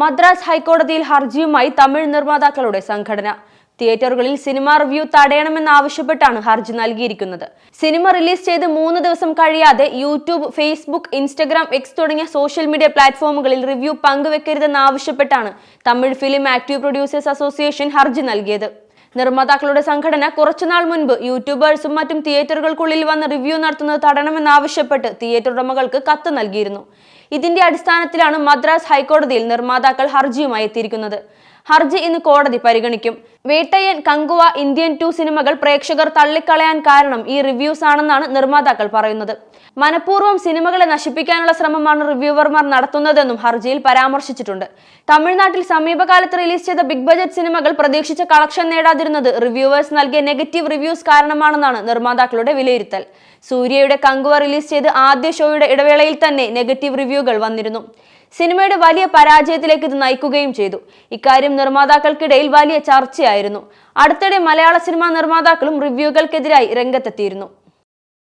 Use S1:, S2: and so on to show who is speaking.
S1: മദ്രാസ് ഹൈക്കോടതിയിൽ ഹർജിയുമായി തമിഴ് നിർമ്മാതാക്കളുടെ സംഘടന. തിയേറ്ററുകളിൽ സിനിമ റിവ്യൂ തടയണമെന്നാവശ്യപ്പെട്ടാണ് ഹർജി നൽകിയിരിക്കുന്നത്. സിനിമ റിലീസ് ചെയ്ത് മൂന്ന് ദിവസം കഴിയാതെ യൂട്യൂബ് ഫേസ്ബുക്ക് ഇൻസ്റ്റഗ്രാം എക്സ് തുടങ്ങിയ സോഷ്യൽ മീഡിയ പ്ലാറ്റ്ഫോമുകളിൽ review പങ്കുവെക്കരുതെന്നാവശ്യപ്പെട്ടാണ് Tamil film active producers association ഹർജി നൽകിയത്. നിർമ്മാതാക്കളുടെ സംഘടന കുറച്ചുനാൾ മുൻപ് യൂട്യൂബേഴ്സും മറ്റും തിയേറ്ററുകൾക്കുള്ളിൽ വന്ന് റിവ്യൂ നടത്തുന്നത് തടയണമെന്നാവശ്യപ്പെട്ട് തിയേറ്റർ ഉടമകൾക്ക് കത്ത് നൽകിയിരുന്നു. ഇതിന്റെ അടിസ്ഥാനത്തിലാണ് മദ്രാസ് ഹൈക്കോടതിയിൽ നിർമ്മാതാക്കൾ ഹർജിയുമായി എത്തിയിരിക്കുന്നത്. ഹർജി ഇന്ന് കോടതി പരിഗണിക്കും. വേട്ടയൻ കങ്കുവ ഇന്ത്യൻ ടു സിനിമകൾ പ്രേക്ഷകർ തള്ളിക്കളയാൻ കാരണം ഈ റിവ്യൂസ് ആണെന്നാണ് നിർമ്മാതാക്കൾ പറയുന്നത്. മനഃപൂർവം സിനിമകളെ നശിപ്പിക്കാനുള്ള ശ്രമമാണ് റിവ്യൂവർമാർ നടത്തുന്നതെന്നും ഹർജിയിൽ പരാമർശിച്ചിട്ടുണ്ട്. തമിഴ്നാട്ടിൽ സമീപകാലത്ത് റിലീസ് ചെയ്ത ബിഗ് ബജറ്റ് സിനിമകൾ പ്രതീക്ഷിച്ച കളക്ഷൻ നേടാതിരുന്നത് റിവ്യൂവേഴ്സ് നൽകിയ നെഗറ്റീവ് റിവ്യൂസ് കാരണമാണെന്നാണ് നിർമ്മാതാക്കളുടെ വിലയിരുത്തൽ. സൂര്യയുടെ കങ്കുവ റിലീസ് ചെയ്ത് ആദ്യ ഷോയുടെ ഇടവേളയിൽ തന്നെ നെഗറ്റീവ് റിവ്യൂകൾ വന്നിരുന്നു. സിനിമയുടെ വലിയ പരാജയത്തിലേക്ക് ഇത് നയിക്കുകയും ചെയ്തു. ഇക്കാര്യം നിർമ്മാതാക്കൾക്കിടയിൽ വലിയ ചർച്ചയായിരുന്നു. അടുത്തിടെ മലയാള സിനിമാ നിർമ്മാതാക്കളും റിവ്യൂകൾക്കെതിരായി രംഗത്തെത്തിയിരുന്നു.